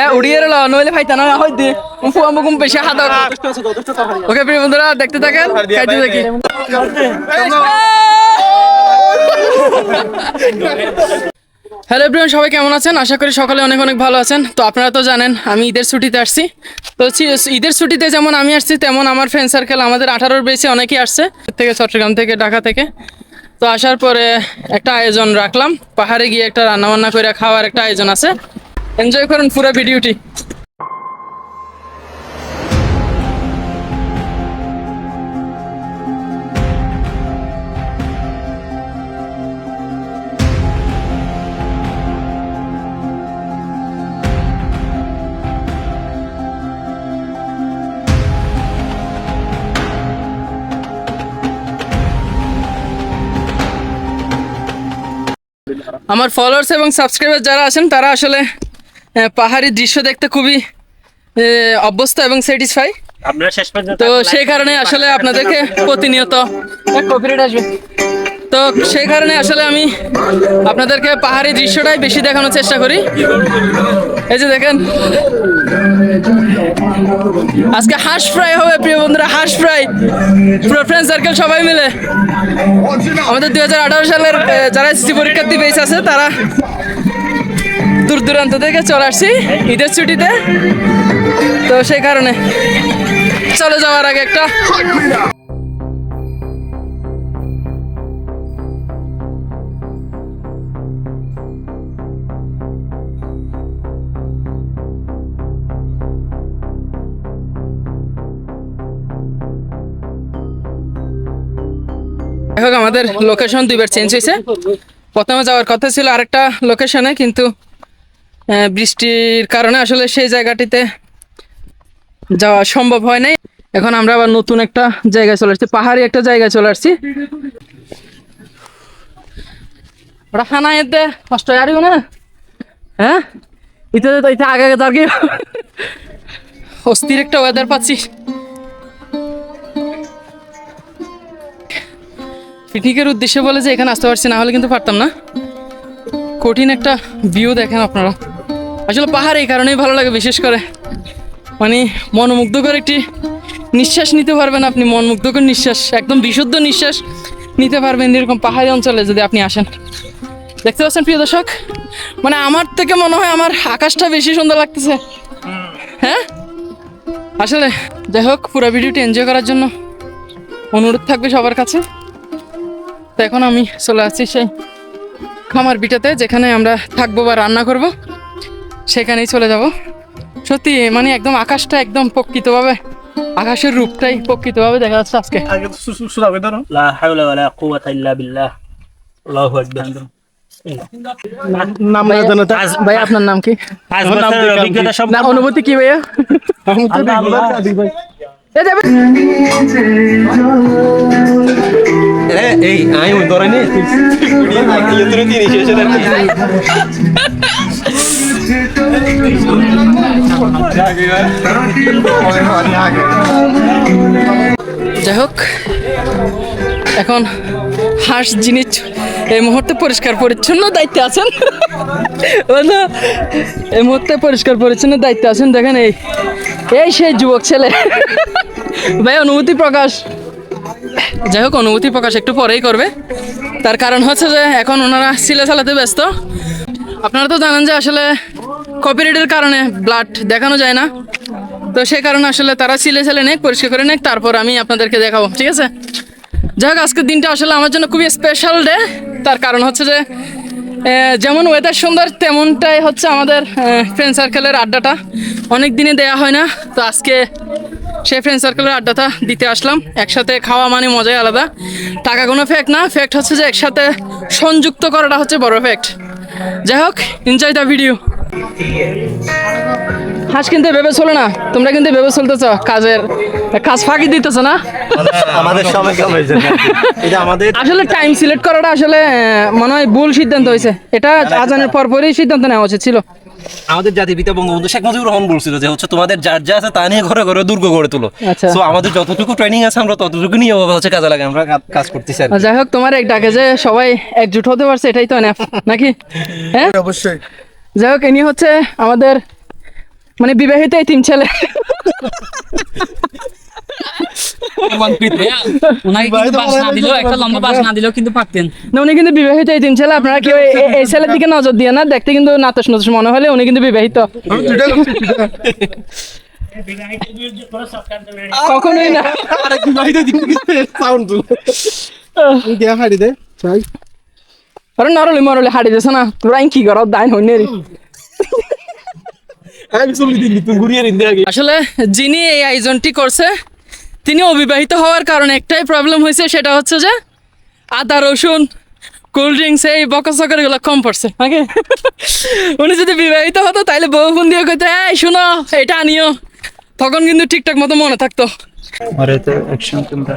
এ উড়িয়ে এলো নইলে ভাইতা না হয় দি। উফু হাদর ওকে প্রিয় বন্ধুরা দেখতে থাকেন খাইতে থাকি হ্যালো এভরিওয়ান সবাই কেমন আছেন? আশা করি সকালে অনেক অনেক ভালো আছেন। তো আপনারা তো জানেন আমি ঈদের ছুটিতে আসছি। তো ঈদের ছুটিতে যেমন আমি আসছি তেমন আমার ফ্রেন্ড সার্কেল আমাদের আঠারোর বেশি অনেকেই আসছে। থেকে চট্টগ্রাম থেকে ঢাকা থেকে। তো আসার পরে একটা আয়োজন রাখলাম। পাহাড়ে গিয়ে একটা রান্নাবান্না করে খাওয়ার একটা আয়োজন আছে। এনজয় করুন পুরো ভিডিওটি। আমার ফলোয়ার্স এবং সাবস্ক্রাইবার যারা আছেন তারা আসলে পাহাড়ি দৃশ্য দেখতে খুবই অভ্যস্ত এবং স্যাটিসফাই আপনারা শেষ পর্যন্ত তো সেই কারণে আসলে আপনাদেরকে প্রতিনিয়ত এক আসবে। তো সেই কারণে আসলে আমি আপনাদেরকে পাহাড়ি দৃশ্যটাই বেশি দেখানোর চেষ্টা করি। এই যে দেখেন। আজকে হাঁস ফ্রাই হবে প্রিয় বন্ধুরা হাঁস ফ্রাই। পুরো ফ্রেন্ড সার্কেল সবাই মিলে। আমাদের দুই হাজার আঠারো সালের যারা এসএসসি পরীক্ষার্থী বেস আছে তারা দূরান্ত থেকে চলে আসছি, ঈদের ছুটিতে। তো সেই কারণে চলে যাওয়ার আগে একটা আমাদের লোকেশন দুইবার চেঞ্জ হয়েছে। প্রথমে যাওয়ার কথা ছিল আরেকটা লোকেশনে কিন্তু বৃষ্টির কারণে আসলে সেই জায়গাটিতে যাওয়া সম্ভব হয় নাই। এখন আমরা আবার নতুন একটা জায়গায় চলে আসছি, পাহাড়ি একটা জায়গায় চলে আসছি। ওটা খানা এতে কষ্ট আরিও না? হ্যাঁ? ইতে তো, ইতে আগে আগে দাঁড়িয়ে অস্থির একটা ওয়েদার পাচ্ছি। পিকনিকের উদ্দেশ্যে বলে যে এখানে আসতে পারছি না, হলে কিন্তু পারতাম না। কঠিন একটা ভিউ দেখেন আপনারা। আসলে পাহাড় এই কারণেই ভালো লাগে, বিশেষ করে মানে মনোমুগ্ধকর একটি নিঃশ্বাস নিতে পারবেন আপনি, মনমুগ্ধকর নিঃশ্বাস, একদম বিশুদ্ধ নিঃশ্বাস নিতে পারবেন এরকম পাহাড়ি অঞ্চলে যদি আপনি আসেন। দেখতে পাচ্ছেন প্রিয় দর্শক মানে আমার থেকে মনে হয় আমার আকাশটা বেশি সুন্দর লাগতেছে। হ্যাঁ? আসলে যাই হোক, পুরো ভিডিওটি এনজয় করার জন্য অনুরোধ থাকবে সবার কাছে। তো এখন আমি চলে আসছি সেই খামার বিটাতে, যেখানে আমরা থাকব বা রান্না করব। সেখানেই চলে যাব সত্যি মানে একদম আকাশটা একদম প্রকৃতভাবে আকাশের রূপটাই প্রকৃতভাবে দেখা যাচ্ছে আজকে ভাই আপনার নাম কি অনুভূতি কি ভাইয়া এই আমি ধরে যাই হোক এখন হাঁস জিনিস এই মুহূর্তে পরিষ্কার পরিচ্ছন্ন দায়িত্বে আছেন এই মুহূর্তে পরিষ্কার পরিচ্ছন্ন দায়িত্বে আছেন, দেখেন এই এই সেই যুবক ছেলে। ভাই, অনুভূতি প্রকাশ। যাই হোক অনুভূতি প্রকাশ একটু পরেই করবে। তার কারণ হচ্ছে যে এখন ওনারা সিলে চালাতে ব্যস্ত। আপনারা তো জানেন যে আসলে কপিরাইটের কারণে ব্লাড দেখানো যায় না। তো সে কারণে আসলে তারা সিলে ছেলে নেক পরিষ্কার করে নেক, তারপর আমি আপনাদেরকে দেখাবো, ঠিক আছে? যাই হোক, আজকের দিনটা আসলে আমার জন্য খুবই স্পেশাল ডে তার কারণ হচ্ছে যে যেমন ওয়েদার সুন্দর, তেমনটাই হচ্ছে আমাদের ফ্রেন্ড সার্কেলের আড্ডাটা। অনেক দিনে দেয়া হয় না, তো আজকে সেই ফ্রেন্ড সার্কেলের আড্ডাটা দিতে আসলাম। একসাথে খাওয়া মানে মজাই আলাদা। টাকা কোনো ফ্যাক্ট না ফ্যাক্ট হচ্ছে যে একসাথে সংযুক্ত করাটা হচ্ছে বড় ফ্যাক্ট যাই হোক এনজয় দ্য ভিডিও হাঁস কিনতে ভেবে চলো না। তোমরা কিন্তু ভেবে চলতেছ কাজের কাজ ফাঁকি দিতেছ না? আমাদের সময় কম হয়েছে এটা আমাদের আসলে টাইম সিলেক্ট করাটা আসলে মনে হয় ভুল সিদ্ধান্ত হয়েছে। এটা আজানের পরপরই সিদ্ধান্ত নেওয়া উচিত ছিল। আমাদের জাতির পিতা বঙ্গবন্ধু শেখ মুজিবুর রহমান বলছিল যে হচ্ছে তোমাদের যার যা আছে তা নিয়ে ঘরে ঘরে দুর্গ গড়ে তুলো। আচ্ছা। তো আমাদের যতটুকু ট্রেনিং আছে আমরা ততটুকু নিয়ে ওভাবে হচ্ছে কাজে লাগে আমরা কাজ করতেছি আর যাই হোক তোমার এক ডাকে যে সবাই একজুট হতে পারছে এটাই তো নাকি? হ্যাঁ? অবশ্যই। যাই হোক ইনি হচ্ছে আমাদের মানে বিবাহিত এই তিন ছেলে। দিলেও কিন্তু পারতেন। না উনি কিন্তু বিবাহিত এই তিন ছেলে। আপনারা কেউ এ- এ- এই ছেলের দিকে নজর দিয়ে না দেখতে কিন্তু নাতস নতস মনে হলে উনি কিন্তু বিবাহিত। কখনোই না আরে নরলি মরলি হাড়ি দিছ না তোরা কি কর দাইন হইনে রে। আগে। আসলে যিনি এই আয়োজনটি করছে তিনি অবিবাহিত হওয়ার কারণে একটাই প্রবলেম হয়েছে সেটা হচ্ছে যে আদা রসুন কোল্ড ড্রিঙ্কস এই বকসকেরগুলো কম পড়ছে নাকি উনি যদি বিবাহিত হতো তাইলে বউ ফোন দিয়ে কইতো এই শুনো এটা আনিও। তখন কিন্তু ঠিকঠাক মতো মনে থাকতো। আরে তো অ্যাকশন ক্যামেরা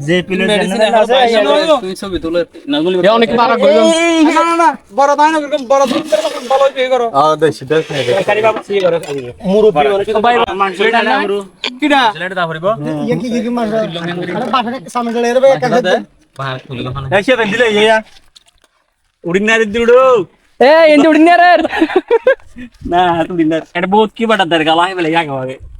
যে প্লেট তুমি ছবি তুলে অনেক ইয়া না দিড়ু এ এন্দি উড়িনি রে না না এটা বহুত কি বাটা দরকার লাই বলে ইয়াকে হবে আসলে যা হরবু এ উড়িয়ে রে নইলে ফাইতা না হয় দে উফু আমুকুম বেশি হাদা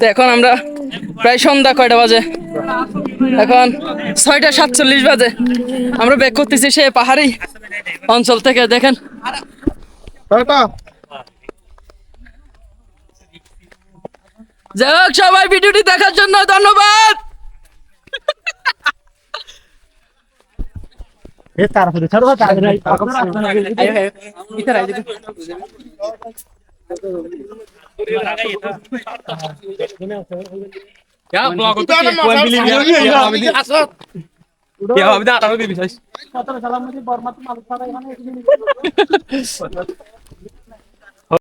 তো এখন আমরা প্রায় সন্ধ্যা কয়টা বাজে এখন ছয়টা সাতচল্লিশ বাজে আমরা ব্যাক করতেছি সে পাহাড়ি অঞ্চল থেকে দেখেন যাই হোক সবাই ভিডিওটি দেখার জন্য ধন্যবাদ তারপরে Ya, blog itu. Ya. Ya, bisa. Salam hormat malu.